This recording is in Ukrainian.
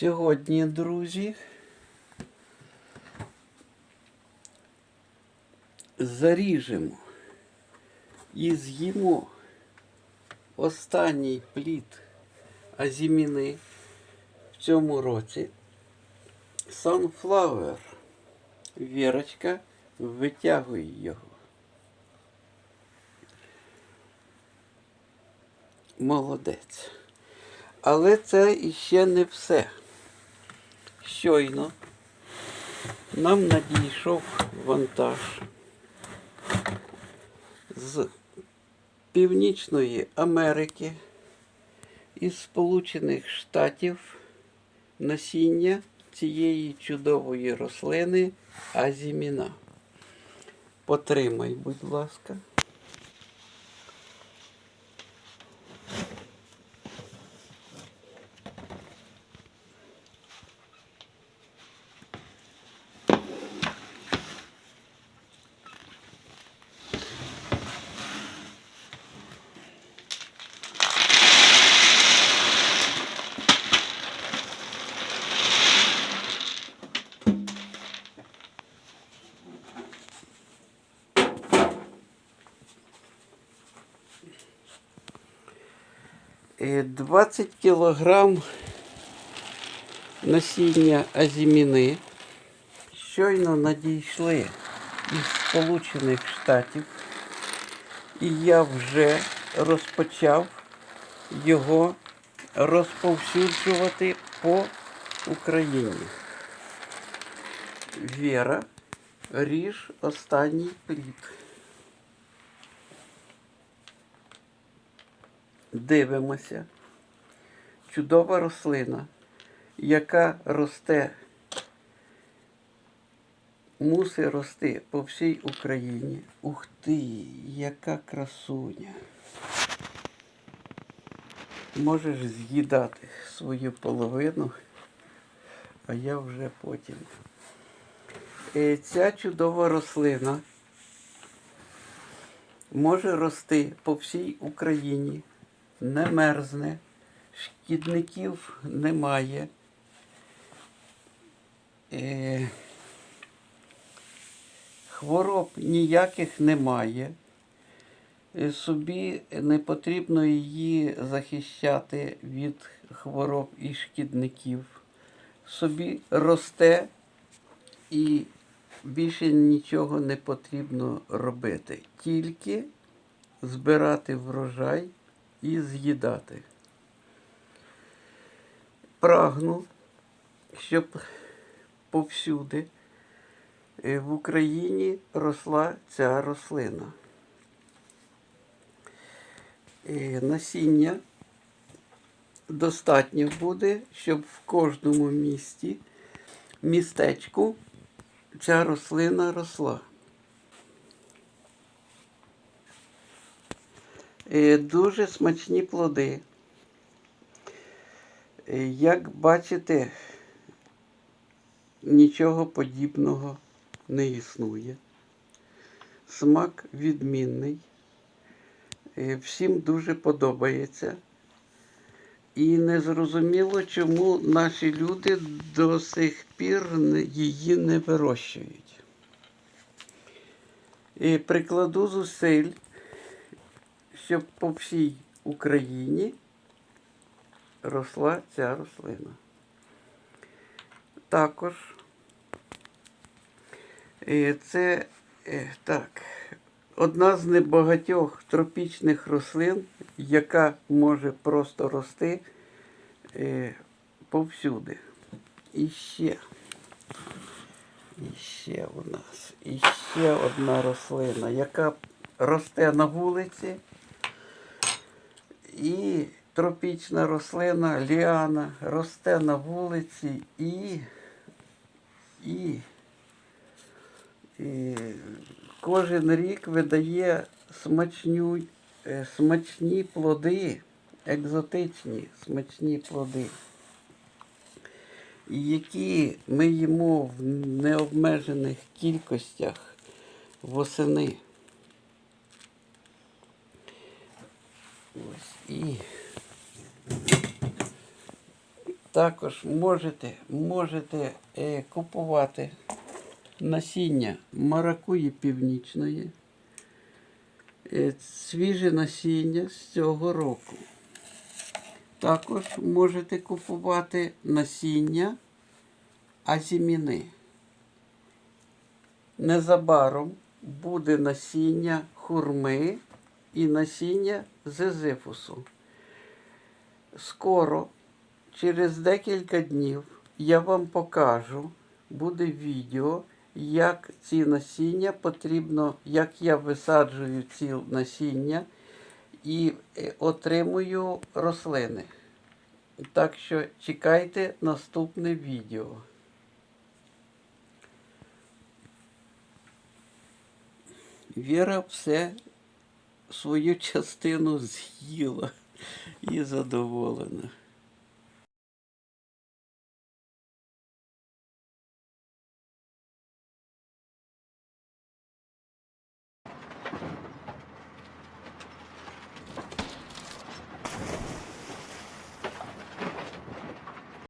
Сьогодні, друзі, заріжемо і з'їмо останній плід азіміни в цьому році. Sunflower. Вірочка витягує його. Молодець. Але це іще не все. Щойно нам надійшов вантаж з Північної Америки із Сполучених Штатів насіння цієї чудової рослини азіміна. Потримай, будь ласка. 20 кілограм насіння азіміни щойно надійшли із Сполучених Штатів, і я вже розпочав його розповсюджувати по Україні. Віра, ріж останній плід. Дивимося. Чудова рослина, яка росте, мусить рости по всій Україні. Ух ти, яка красуня. Можеш з'їдати свою половину, а я вже потім. Е, Ця чудова рослина може рости по всій Україні, не мерзне, шкідників немає. Е, Хвороб ніяких немає. Е, Собі не потрібно її захищати від хвороб і шкідників. Собі росте і більше нічого не потрібно робити. Тільки збирати врожай і з'їдати. Прагну, щоб повсюди е, в Україні росла ця рослина. Е, Насіння достатньо буде, щоб в кожному місті, містечку ця рослина росла. Дуже смачні плоди. Е, Як бачите, нічого подібного не існує. Смак відмінний. Е, Всім дуже подобається. І незрозуміло, чому наші люди до сих пір її не вирощують. І прикладу зусиль, щоб по всій Україні росла ця рослина. Також е, це е, так, одна з небагатьох тропічних рослин, яка може просто рости е, повсюди. І ще, і ще у нас, і ще одна рослина, яка росте на вулиці. І тропічна рослина ліана росте на вулиці і, і, і кожен рік видає смачню, е, смачні плоди, екзотичні смачні плоди, які ми їмо в необмежених кількостях восени. Ось і Також можете, можете е, купувати насіння маракуї північної, е, свіже насіння з цього року. Також можете купувати насіння азіміни. Незабаром буде насіння хурми і насіння зезифусу. Скоро, через декілька днів, я вам покажу, буде відео, як ці насіння потрібно, як я висаджую ці насіння і е, отримую рослини. Так що чекайте наступне відео. Віра все свою частину з'їла і задоволена.